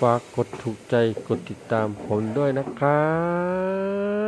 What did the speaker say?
ฝากกดถูกใจกดติดตามผมด้วยนะครับ